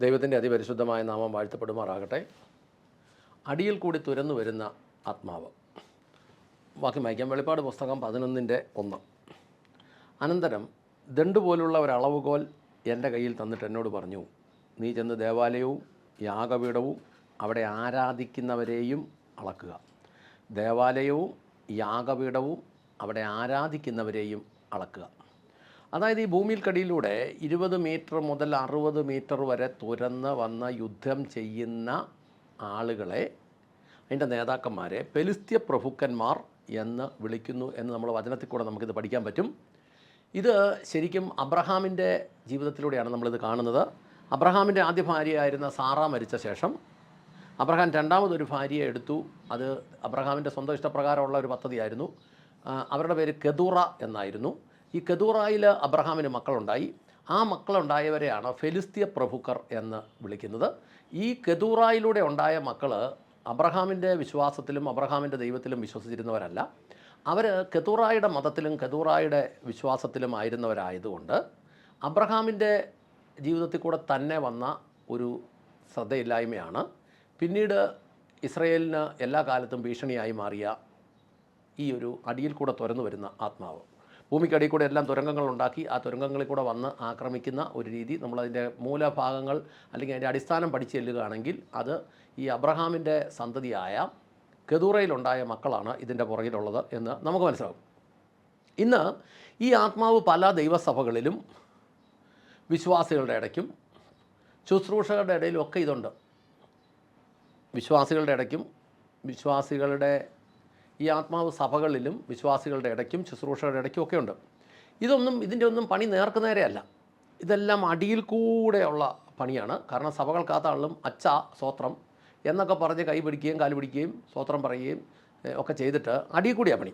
ദൈവത്തിന്റെ അതിപരിശുദ്ധമായ നാമം വാഴ്ത്തപ്പെടുമാറാകട്ടെ. അടിയിൽ കൂടി തുരന്നു വരുന്ന ആത്മാവ്. വാക്യം വായിക്കാം. വെളിപ്പാട് പുസ്തകം പതിനൊന്നിന്റെ ഒന്ന്. അനന്തരം ദണ്ട് പോലുള്ള ഒരു അളവുകോൽ എന്റെ കയ്യിൽ തന്നിട്ട് എന്നോട് പറഞ്ഞു നീ ചെന്ന് ദേവാലയവും യാഗപീഠവും അവിടെ ആരാധിക്കുന്നവരെയും അളക്കുക. ദേവാലയവും യാഗപീഠവും അവിടെ ആരാധിക്കുന്നവരെയും അളക്കുക. അതായത് ഈ ഭൂമിയിൽ കടിയിലൂടെ ഇരുപത് മീറ്റർ മുതൽ അറുപത് മീറ്റർ വരെ തുരന്ന് വന്ന് യുദ്ധം ചെയ്യുന്ന ആളുകളെ അതിന്റെ നേതാക്കന്മാരെ പെലിസ്ത്യ പ്രഭുക്കന്മാർ എന്ന് വിളിക്കുന്നു എന്ന് നമ്മൾ വചനത്തിൽ കൂടെ നമുക്കിത് പഠിക്കാൻ പറ്റും. ഇത് ശരിക്കും അബ്രഹാമിന്റെ ജീവിതത്തിലൂടെയാണ് നമ്മളിത് കാണുന്നത്. അബ്രഹാമിന്റെ ആദ്യ ഭാര്യയായിരുന്ന സാറ മരിച്ച ശേഷം അബ്രഹാം രണ്ടാമതൊരു ഭാര്യയെ എടുത്തു. അത് അബ്രഹാമിന്റെ സ്വന്തം ഇഷ്ടപ്രകാരമുള്ള ഒരു പദ്ധതിയായിരുന്നു. അവരുടെ പേര് കെതൂറ എന്നായിരുന്നു. ഈ കെതൂറായിൽ അബ്രഹാമിന് മക്കളുണ്ടായി. ആ മക്കളുണ്ടായവരെയാണ് ഫെലിസ്തീയ പ്രഭുക്കർ എന്ന് വിളിക്കുന്നത്. ഈ കെതൂറായിലൂടെ ഉണ്ടായ മക്കൾ അബ്രഹാമിന്റെ വിശ്വാസത്തിലും അബ്രഹാമിന്റെ ദൈവത്തിലും വിശ്വസിച്ചിരുന്നവരല്ല. അവർ കെതൂറായുടെ മതത്തിലും കെതൂറായുടെ വിശ്വാസത്തിലും ആയിരുന്നവരായതുകൊണ്ട് അബ്രഹാമിന്റെ ജീവിതത്തിൽ കൂടെ തന്നെ വന്ന ഒരു ശ്രദ്ധയില്ലായ്മയാണ്. പിന്നീട് ഇസ്രയേലിന് എല്ലാ കാലത്തും ഭീഷണിയായി മാറിയ ഈ ഒരു അടിയിൽ കൂടെ തുറന്നു വരുന്ന ആത്മാവ്. ഭൂമിക്കടിയിൽ കൂടെ എല്ലാം തുരങ്കങ്ങൾ ഉണ്ടാക്കി ആ തുരങ്കങ്ങളിൽ കൂടെ വന്ന് ആക്രമിക്കുന്ന ഒരു രീതി. നമ്മളതിന്റെ മൂലഭാഗങ്ങൾ അല്ലെങ്കിൽ അതിന്റെ അടിസ്ഥാനം പഠിച്ചു ചെല്ലുകയാണെങ്കിൽ അത് ഈ അബ്രഹാമിന്റെ സന്തതിയായ കെതൂറയിലുണ്ടായ മക്കളാണ് ഇതിന്റെ പുറകിലുള്ളത് എന്ന് നമുക്ക് മനസ്സിലാകും. ഇന്ന് ഈ ആത്മാവ് പല ദൈവസഭകളിലും വിശ്വാസികളുടെ ഇടയ്ക്കും ശുശ്രൂഷകളുടെ ഇടയിലും ഒക്കെ ഇതുണ്ട്. വിശ്വാസികളുടെ ഇടയ്ക്കും വിശ്വാസികളുടെ ഈ ആത്മാവ് സഭകളിലും വിശ്വാസികളുടെ ഇടയ്ക്കും ശുശ്രൂഷകളുടെ ഇടയ്ക്കും ഒക്കെ ഉണ്ട്. ഇതൊന്നും ഇതിന്റെ ഒന്നും പണി നേർക്ക് നേരെയല്ല ഇതെല്ലാം അടിയിൽ കൂടെയുള്ള പണിയാണ്. കാരണം സഭകൾക്കകത്താണെങ്കിലും അച്ച സ്വോത്രം എന്നൊക്കെ പറഞ്ഞ് കൈ പിടിക്കുകയും കാൽ പിടിക്കുകയും സ്വോത്രം പറയുകയും ഒക്കെ ചെയ്തിട്ട് അടിയിൽ കൂടിയാണ് പണി.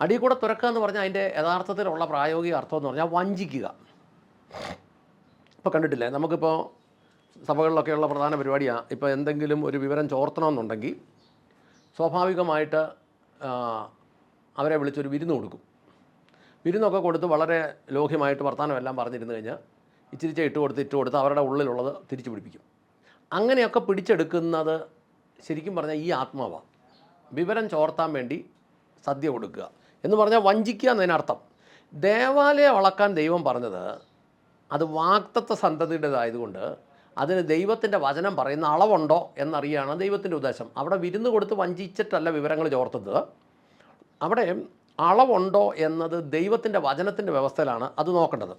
അടിയിൽ കൂടെ തുറക്കുക എന്ന് പറഞ്ഞാൽ അതിന്റെ യഥാർത്ഥത്തിലുള്ള പ്രായോഗിക അർത്ഥം എന്ന് പറഞ്ഞാൽ വഞ്ചിക്കുക. ഇപ്പോൾ കണ്ടിട്ടില്ലേ? നമുക്കിപ്പോൾ സഭകളിലൊക്കെയുള്ള പ്രധാന പരിപാടിയാണ് ഇപ്പോൾ എന്തെങ്കിലും ഒരു വിവരം ചോർത്തണമെന്നുണ്ടെങ്കിൽ സ്വാഭാവികമായിട്ട് അവരെ വിളിച്ചൊരു വിരുന്ന് കൊടുക്കും. വിരുന്നൊക്കെ കൊടുത്ത് വളരെ ലോഹ്യമായിട്ട് വർത്താനം എല്ലാം പറഞ്ഞിരുന്നു കഴിഞ്ഞാൽ ഇച്ചിരിച്ച ഇട്ട് കൊടുത്ത് ഇട്ട് കൊടുത്ത് അവരുടെ ഉള്ളിലുള്ളത് തിരിച്ചു പിടിപ്പിക്കും. അങ്ങനെയൊക്കെ പിടിച്ചെടുക്കുന്നത് ശരിക്കും പറഞ്ഞാൽ ഈ ആത്മാവാണ് വിവരം ചോർത്താൻ വേണ്ടി സദ്യ കൊടുക്കുക എന്ന് പറഞ്ഞാൽ വഞ്ചിക്കുക എന്നതിനർത്ഥം. ദേവാലയം അളക്കാൻ ദൈവം പറഞ്ഞത് അത് വാക്തത്വ സന്തതിയുടേതായതുകൊണ്ട് അതിന് ദൈവത്തിന്റെ വചനം പറയുന്ന അളവുണ്ടോ എന്നറിയാണ് ദൈവത്തിന്റെ ഉദ്ദേശം. അവിടെ വിരുന്ന് കൊടുത്ത് വഞ്ചിച്ചിട്ടല്ല വിവരങ്ങൾ ചോർത്തത് അവിടെ അളവുണ്ടോ എന്നത് ദൈവത്തിന്റെ വചനത്തിന്റെ വ്യവസ്ഥയിലാണ് അത് നോക്കേണ്ടത്.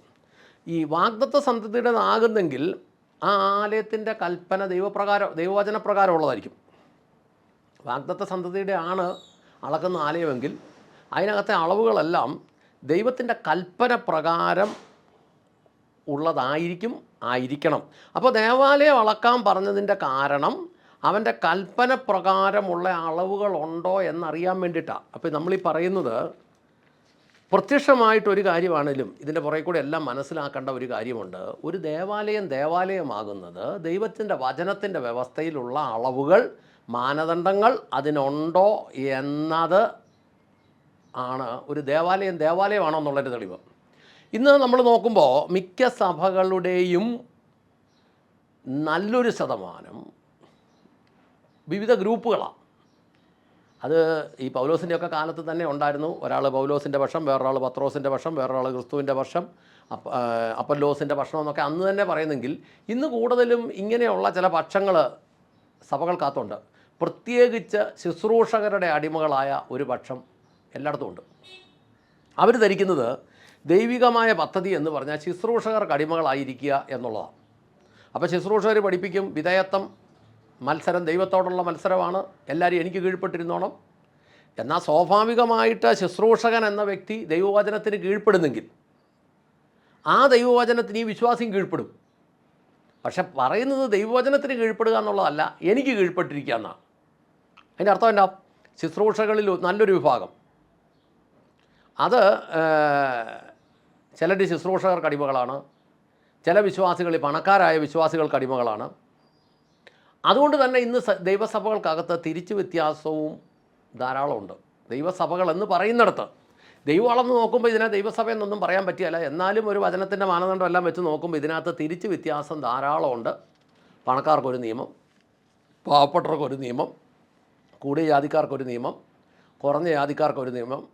ഈ വാഗ്ദത്വ സന്തതിയുടേതാകുന്നെങ്കിൽ ആ ആലയത്തിന്റെ കൽപ്പന ദൈവപ്രകാരം ദൈവവചനപ്രകാരം ഉള്ളതായിരിക്കും. വാഗ്ദത്ത സന്തതിയുടെ ആണ് അളക്കുന്ന ആലയമെങ്കിൽ അതിനകത്തെ അളവുകളെല്ലാം ദൈവത്തിന്റെ കൽപ്പന പ്രകാരം ഉള്ളതായിരിക്കും ആയിരിക്കണം. അപ്പോൾ ദേവാലയം അളക്കാൻ പറഞ്ഞതിന്റെ കാരണം അവന്റെ കൽപ്പന പ്രകാരമുള്ള അളവുകളുണ്ടോ എന്നറിയാൻ വേണ്ടിയിട്ടാണ് അപ്പോൾ നമ്മൾ ഈ പറയുന്നത് പ്രത്യക്ഷമായിട്ടൊരു കാര്യമാണെങ്കിലും ഇതിന്റെ പുറകെ കൂടെ എല്ലാം മനസ്സിലാക്കേണ്ട ഒരു കാര്യമുണ്ട്. ഒരു ദേവാലയം ദേവാലയമാകുന്നത് ദൈവത്തിന്റെ വചനത്തിന്റെ വ്യവസ്ഥയിലുള്ള അളവുകൾ മാനദണ്ഡങ്ങൾ അതിനുണ്ടോ എന്നത് ആണ്. ഒരു ദേവാലയം ദേവാലയമാണോ എന്നുള്ളൊരു തെളിവ്. ഇന്ന് നമ്മൾ നോക്കുമ്പോൾ മിക്ക സഭകളുടെയും നല്ലൊരു ശതമാനം വിവിധ ഗ്രൂപ്പുകളാണ് അത് ഈ പൗലോസിന്റെയൊക്കെ കാലത്ത് തന്നെ ഉണ്ടായിരുന്നു. ഒരാൾ പൗലോസിന്റെ പക്ഷം വേറൊരാൾ പത്രോസിന്റെ പക്ഷം വേറൊരാൾ ക്രിസ്തുവിന്റെ പക്ഷം അപ്പ അപ്പല്ലോസിന്റെ പക്ഷം എന്നൊക്കെ അന്ന് തന്നെ പറയുന്നെങ്കിൽ ഇന്ന് കൂടുതലും ഇങ്ങനെയുള്ള ചില പക്ഷങ്ങൾ സഭകൾക്കകത്തുണ്ട്. പ്രത്യേകിച്ച് ശുശ്രൂഷകരുടെ അടിമകളായ ഒരു പക്ഷം എല്ലായിടത്തും ഉണ്ട്. അവർ ധരിക്കുന്നത് ദൈവികമായ പദ്ധതി എന്ന് പറഞ്ഞാൽ ശുശ്രൂഷകർക്ക് അടിമകളായിരിക്കുക എന്നുള്ളതാണ്. അപ്പോൾ ശുശ്രൂഷകർ പഠിപ്പിക്കും വിധേയത്വം മത്സരം ദൈവത്തോടുള്ള മത്സരമാണ് എല്ലാവരും എനിക്ക് കീഴ്പ്പെട്ടിരുന്നോണം. എന്നാൽ സ്വാഭാവികമായിട്ട് ശുശ്രൂഷകൻ എന്ന വ്യക്തി ദൈവവചനത്തിന് കീഴ്പ്പെടുന്നെങ്കിൽ ആ ദൈവവചനത്തിന് ഈ വിശ്വാസം കീഴ്പ്പെടും. പക്ഷെ പറയുന്നത് ദൈവവചനത്തിന് കീഴ്പ്പെടുക എന്നുള്ളതല്ല എനിക്ക് കീഴ്പ്പെട്ടിരിക്കുക എന്നാണ്. അതിന്റെ അർത്ഥം എന്താ? ശുശ്രൂഷകളിൽ നല്ലൊരു വിഭാഗം. അത് ചിലർ ശുശ്രൂഷകർക്ക് അടിമകളാണ്. ചില വിശ്വാസികൾ പണക്കാരായ വിശ്വാസികൾക്ക് അടിമകളാണ്. അതുകൊണ്ട് തന്നെ ഇന്ന് ദൈവസഭകൾക്കകത്ത് തിരിച്ചു വ്യത്യാസവും ധാരാളമുണ്ട്. ദൈവസഭകൾ എന്ന് പറയുന്നിടത്ത്. ദൈവം അളന്ന് നോക്കുമ്പോൾ ഇതിനെ ദൈവസഭ എന്നൊന്നും പറയാൻ പറ്റിയല്ല. എന്നാലും ഒരു വചനത്തിന്റെ മാനദണ്ഡം എല്ലാം വെച്ച് നോക്കുമ്പോൾ ഇതിനകത്ത് തിരിച്ച് വ്യത്യാസം ധാരാളമുണ്ട്. പണക്കാർക്കൊരു നിയമം പാവപ്പെട്ടവർക്കൊരു നിയമം കൂടിയ ജാതിക്കാർക്കൊരു നിയമം കുറഞ്ഞ ജാതിക്കാർക്കൊരു നിയമം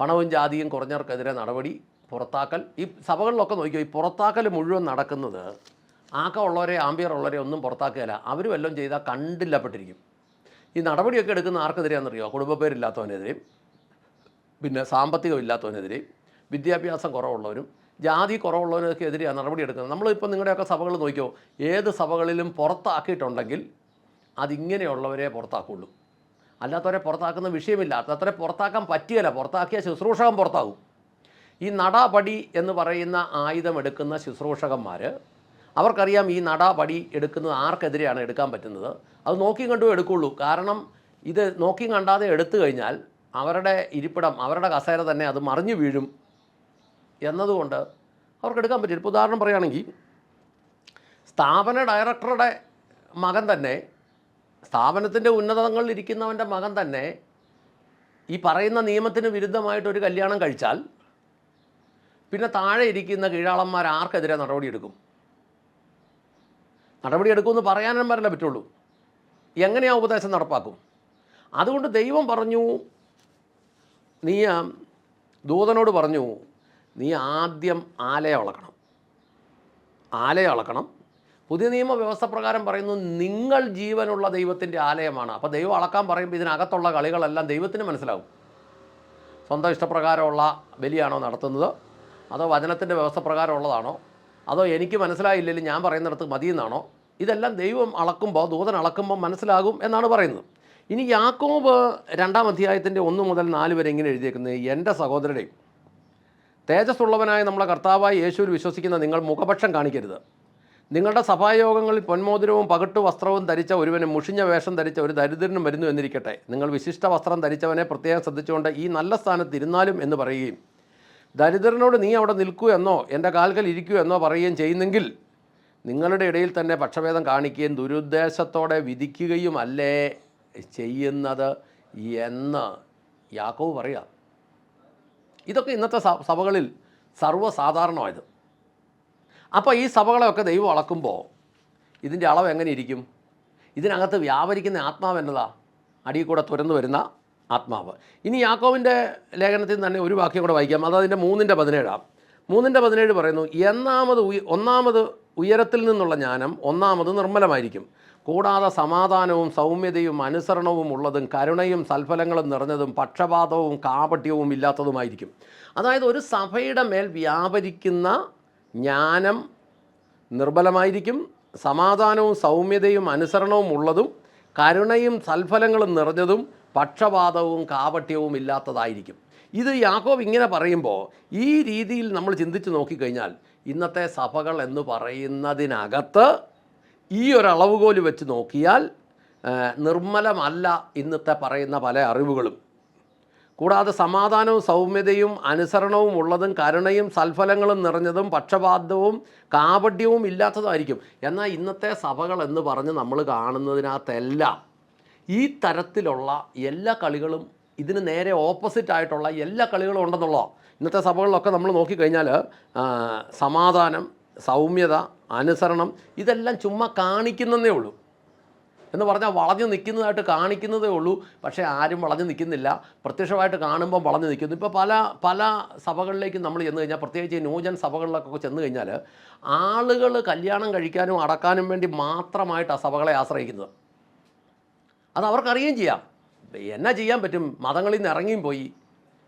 പണവും ജാതിയും കുറഞ്ഞവർക്കെതിരെ നടപടി പുറത്താക്കൽ. ഈ സഭകളിലൊക്കെ നോക്കിയോ ഈ പുറത്താക്കൽ മുഴുവൻ നടക്കുന്നത് ആക്കമുള്ളവരെ ആംബിയർ ഉള്ളവരെ ഒന്നും പുറത്താക്കുകയില്ല. അവർ വല്ലതും ചെയ്താൽ കണ്ടില്ലപ്പെട്ടിരിക്കും. ഈ നടപടിയൊക്കെ എടുക്കുന്ന ആർക്കെതിരെയാണെന്നറിയോ? കുടുംബപ്പേരില്ലാത്തവനെതിരെയും പിന്നെ സാമ്പത്തികമില്ലാത്തവനെതിരെയും വിദ്യാഭ്യാസം കുറവുള്ളവരും ജാതി കുറവുള്ളവരൊക്കെ എതിരെയാണ് നടപടി എടുക്കുന്നത്. നമ്മളിപ്പോൾ നിങ്ങളുടെയൊക്കെ സഭകൾ നോക്കിയോ ഏത് സഭകളിലും പുറത്താക്കിയിട്ടുണ്ടെങ്കിൽ അതിങ്ങനെയുള്ളവരെ പുറത്താക്കുള്ളൂ അല്ലാത്തവരെ പുറത്താക്കുന്ന വിഷയമില്ല. അല്ലാത്തവരെ പുറത്താക്കാൻ പറ്റിയല്ല പുറത്താക്കിയ ശുശ്രൂഷകം പുറത്താകും. ഈ നടപടി എന്ന് പറയുന്ന ആയുധം എടുക്കുന്ന ശുശ്രൂഷകന്മാർ അവർക്കറിയാം ഈ നടപടി എടുക്കുന്നത് ആർക്കെതിരെയാണ് എടുക്കാൻ പറ്റുന്നത്. അത് നോക്കിയും കണ്ടും എടുക്കുള്ളൂ. കാരണം ഇത് നോക്കിയും കണ്ടാതെ എടുത്തു കഴിഞ്ഞാൽ അവരുടെ ഇരിപ്പിടം അവരുടെ കസേര തന്നെ അത് മറിഞ്ഞു വീഴും എന്നതുകൊണ്ട് അവർക്ക് എടുക്കാൻ പറ്റില്ല. ഇപ്പോൾ ഉദാഹരണം പറയുകയാണെങ്കിൽ സ്ഥാപന ഡയറക്ടറുടെ മകൻ തന്നെ സ്ഥാപനത്തിന്റെ ഉന്നതങ്ങളിൽ ഇരിക്കുന്നവന്റെ മകൻ തന്നെ ഈ പറയുന്ന നിയമത്തിന് വിരുദ്ധമായിട്ട് ഒരു കല്യാണം കഴിച്ചാൽ പിന്നെ താഴെ ഇരിക്കുന്ന കീഴാളന്മാർ ആർക്കെതിരെ നടപടിയെടുക്കും? നടപടിയെടുക്കുമെന്ന് പറയാനും വരല്ലേ പറ്റുള്ളൂ. എങ്ങനെയാ ഉപദേശം നടപ്പാക്കും? അതുകൊണ്ട് ദൈവം പറഞ്ഞു നീ ദൂതനോട് പറഞ്ഞു നീ ആദ്യം ആലയം അളക്കണം. ആലയം അളക്കണം. പുതിയ നിയമ വ്യവസ്ഥ പ്രകാരം പറയുന്നു നിങ്ങൾ ജീവനുള്ള ദൈവത്തിന്റെ ആലയമാണ്. അപ്പോൾ ദൈവം അളക്കാൻ പറയുമ്പോൾ ഇതിനകത്തുള്ള കളികളെല്ലാം ദൈവത്തിന് മനസ്സിലാവും. സ്വന്തം ഇഷ്ടപ്രകാരമുള്ള ബലിയാണോ നടത്തുന്നത്? അതോ വചനത്തിന്റെ വ്യവസ്ഥ പ്രകാരമുള്ളതാണോ അതോ എനിക്ക് മനസ്സിലായില്ലെങ്കിൽ ഞാൻ പറയുന്നിടത്ത് മതിയെന്നാണോ? ഇതെല്ലാം ദൈവം അളക്കുമ്പോൾ ദൂതൻ അളക്കുമ്പോൾ മനസ്സിലാകും എന്നാണ് പറയുന്നത്. ഇനി യാക്കോബ് രണ്ടാം അധ്യായത്തിന്റെ ഒന്ന് മുതൽ നാല് വരെ ഇങ്ങനെ എഴുതിയേക്കുന്നത് എന്റെ സഹോദരനെയും തേജസ്സുള്ളവനായ നമ്മളെ കർത്താവായി യേശുവിൽ വിശ്വസിക്കുന്ന നിങ്ങൾ മുഖപക്ഷം കാണിക്കരുത്. നിങ്ങളുടെ സഭായോഗങ്ങളിൽ പൊന്മോതിരവും പകിട്ടു വസ്ത്രവും ധരിച്ച ഒരുവനും മുഷിഞ്ഞ വേഷം ധരിച്ച ഒരു ദരിദ്രനും വരുന്നു എന്നിരിക്കട്ടെ. നിങ്ങൾ വിശിഷ്ട വസ്ത്രം ധരിച്ചവനെ പ്രത്യേകം ശ്രദ്ധിച്ചുകൊണ്ട് ഈ നല്ല സ്ഥാനത്ത് ഇരുന്നാലും എന്ന് പറയുകയും ദരിദ്രനോട് നീ അവിടെ നിൽക്കൂ എന്നോ എന്റെ കാൽക്കൽ ഇരിക്കൂ എന്നോ പറയുകയും ചെയ്യുന്നെങ്കിൽ നിങ്ങളുടെ ഇടയിൽ തന്നെ പക്ഷഭേദം കാണിക്കുകയും ദുരുദ്ദേശത്തോടെ വിധിക്കുകയും അല്ലേ ചെയ്യുന്നത് എന്ന് യാക്കോവ് പറയാം ഇതൊക്കെ ഇന്നത്തെ സഭകളിൽ സർവസാധാരണമായത്. അപ്പോൾ ഈ സഭകളെയൊക്കെ ദൈവം അളക്കുമ്പോൾ ഇതിന്റെ അളവ് എങ്ങനെ ഇരിക്കും? ഇതിനകത്ത് വ്യാപരിക്കുന്ന ആത്മാവ് എന്നതാ? അടിയിൽ കൂടെ തുരന്നു വരുന്ന ആത്മാവ്. ഇനി യാക്കോവിന്റെ ലേഖനത്തിൽ തന്നെ ഒരു വാക്യം കൂടെ വായിക്കാം. അത് അതിന്റെ മൂന്നിന്റെ പതിനേഴാം. മൂന്നിന്റെ പതിനേഴ് പറയുന്നു എന്നാമത് ഉയ ഒന്നാമത് ഉയരത്തിൽ നിന്നുള്ള ജ്ഞാനം ഒന്നാമത് നിർമ്മലമായിരിക്കും. കൂടാതെ സമാധാനവും സൗമ്യതയും അനുസരണവും ഉള്ളതും കരുണയും സൽഫലങ്ങളും നിറഞ്ഞതും പക്ഷപാതവും കാപട്യവും ഇല്ലാത്തതുമായിരിക്കും. അതായത് ഒരു സഭയുടെ മേൽ വ്യാപരിക്കുന്ന ജ്ഞാനം നിർബലമായിരിക്കും സമാധാനവും സൗമ്യതയും അനുസരണവും ഉള്ളതും കരുണയും സൽഫലങ്ങളും നിറഞ്ഞതും പക്ഷപാതവും കാപട്യവും ഇല്ലാത്തതായിരിക്കും. ഇത് യാക്കോബ് ഇങ്ങനെ പറയുമ്പോൾ ഈ രീതിയിൽ നമ്മൾ ചിന്തിച്ച് നോക്കിക്കഴിഞ്ഞാൽ ഇന്നത്തെ സഭകൾ എന്ന് പറയുന്നതിനകത്ത് ഈ ഒരു അളവുകോൽ വെച്ച് നോക്കിയാൽ നിർമ്മലമല്ല ഇന്നത്തെ പറയുന്ന പല അറിവുകളും. കൂടാതെ സമാധാനവും സൗമ്യതയും അനുസരണവും ഉള്ളതും കരുണയും സൽഫലങ്ങളും നിറഞ്ഞതും പക്ഷപാതവും കാപട്യവും ഇല്ലാത്തതായിരിക്കും എന്നാൽ ഇന്നത്തെ സഭകൾ എന്ന് പറഞ്ഞ് നമ്മൾ കാണുന്നതിനകത്തെല്ലാം ഈ തരത്തിലുള്ള എല്ലാ കളികളും ഇതിന് നേരെ ഓപ്പോസിറ്റ് ആയിട്ടുള്ള എല്ലാ കളികളും ഉണ്ടെന്നുള്ള ഇന്നത്തെ സഭകളിലൊക്കെ നമ്മൾ നോക്കിക്കഴിഞ്ഞാൽ സമാധാനം സൗമ്യത അനുസരണം ഇതെല്ലാം ചുമ്മാ കാണിക്കുന്നതേ ഉള്ളൂ. എന്ന് പറഞ്ഞാൽ വളഞ്ഞു നിൽക്കുന്നതായിട്ട് കാണിക്കുന്നതേ ഉള്ളൂ. പക്ഷേ ആരും വളഞ്ഞു നിൽക്കുന്നില്ല പ്രത്യക്ഷമായിട്ട് കാണുമ്പോൾ വളഞ്ഞു നിൽക്കുന്നു ഇപ്പോൾ പല പല സഭകളിലേക്കും നമ്മൾ ചെന്ന് കഴിഞ്ഞാൽ പ്രത്യേകിച്ച് ന്യൂജൻ സഭകളിലൊക്കെ ചെന്ന് കഴിഞ്ഞാൽ ആളുകൾ കല്യാണം കഴിക്കാനും അടക്കാനും വേണ്ടി മാത്രമായിട്ട് ആ സഭകളെ ആശ്രയിക്കുന്നത്. അത് അവർക്കറിയുകയും ചെയ്യാം. എന്നാ ചെയ്യാൻ പറ്റും? മതങ്ങളിൽ നിന്ന് ഇറങ്ങിയും പോയി.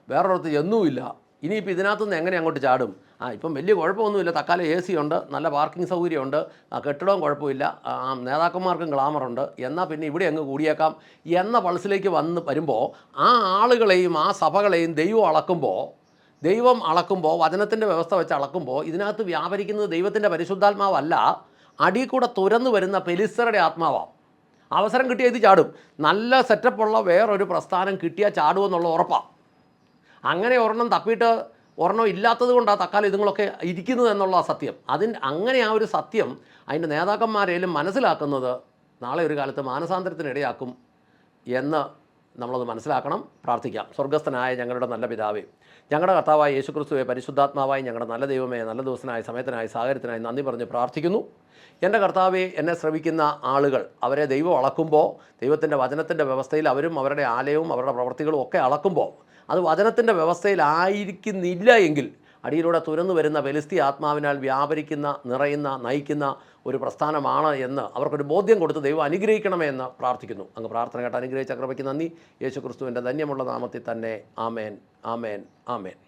വേറൊരിടത്ത് ചെന്നുമില്ല ഇനിയിപ്പോൾ ഇതിനകത്തു നിന്ന് എങ്ങനെ അങ്ങോട്ട് ചാടും? ആ ഇപ്പം വലിയ കുഴപ്പമൊന്നുമില്ല. തക്കാലം എ സി ഉണ്ട് നല്ല പാർക്കിംഗ് സൗകര്യമുണ്ട്. കെട്ടിടവും കുഴപ്പമില്ല. നേതാക്കന്മാർക്കും ഗ്ലാമറുണ്ട് എന്നാൽ പിന്നെ ഇവിടെ അങ്ങ് കൂടിയേക്കാം. എന്ന പൾസിലേക്ക് വന്ന് വരുമ്പോൾ ആ ആളുകളെയും ആ സഭകളെയും ദൈവം അളക്കുമ്പോൾ ദൈവം അളക്കുമ്പോൾ വചനത്തിന്റെ വ്യവസ്ഥ വെച്ച് അളക്കുമ്പോൾ ഇതിനകത്ത് വ്യാപരിക്കുന്നത് ദൈവത്തിന്റെ പരിശുദ്ധാത്മാവല്ല. അടിയിൽ കൂടെ തുരന്നു വരുന്ന പെലിസറുടെ ആത്മാവാണ് അവസരം കിട്ടിയാൽ ഇത് ചാടും. നല്ല സെറ്റപ്പുള്ള വേറൊരു പ്രസ്ഥാനം കിട്ടിയാൽ ചാടുമെന്നുള്ള ഉറപ്പാണ് അങ്ങനെ ഒരെണ്ണം തപ്പിയിട്ട് ഒരെണ്ണം ഇല്ലാത്തത് കൊണ്ടാണ് തക്കാലം ഇതുങ്ങളൊക്കെ ഇരിക്കുന്നത് എന്നുള്ള സത്യം. അതിന് അങ്ങനെ ആ ഒരു സത്യം അതിന്റെ നേതാക്കന്മാരേലും മനസ്സിലാക്കുന്നത് നാളെ ഒരു കാലത്ത് മാനസാന്തരത്തിനിടയാക്കും എന്ന് നമ്മളത് മനസ്സിലാക്കണം പ്രാർത്ഥിക്കാം. സ്വർഗസ്ഥനായ ഞങ്ങളുടെ നല്ല പിതാവേ ഞങ്ങളുടെ കർത്താവായ യേശുക്രിസ്തുവെ പരിശുദ്ധാത്മാവായി ഞങ്ങളുടെ നല്ല ദൈവമേ നല്ല ദിവസനായ സമയത്തിനായി സാഹചര്യത്തിനായി നന്ദി പറഞ്ഞ് പ്രാർത്ഥിക്കുന്നു. എന്റെ കർത്താവെ എന്നെ ശ്രമിക്കുന്ന ആളുകൾ അവരെ ദൈവം അളക്കുമ്പോൾ ദൈവത്തിന്റെ വചനത്തിന്റെ വ്യവസ്ഥയിൽ അവരും അവരുടെ ആലയവും അവരുടെ പ്രവർത്തികളും ഒക്കെ അളക്കുമ്പോൾ അത് വചനത്തിന്റെ വ്യവസ്ഥയിലായിരിക്കുന്നില്ല എങ്കിൽ അടിയിലൂടെ തുരന്നു വരുന്ന വെലിസ്തി ആത്മാവിനാൽ വ്യാപരിക്കുന്ന നിറയുന്ന നയിക്കുന്ന ഒരു പ്രസ്ഥാനമാണ് എന്ന് അവർക്കൊരു ബോധ്യം കൊടുത്ത് ദൈവം അനുഗ്രഹിക്കണമേ എന്ന് പ്രാർത്ഥിക്കുന്നു. അങ്ങ് പ്രാർത്ഥന കേട്ട് അനുഗ്രഹിച്ച കൃപയ്ക്ക് നന്ദി. യേശു ക്രിസ്തുവിന്റെ ധന്യമുള്ള നാമത്തിൽ തന്നെ ആമേൻ ആമേൻ ആമേൻ.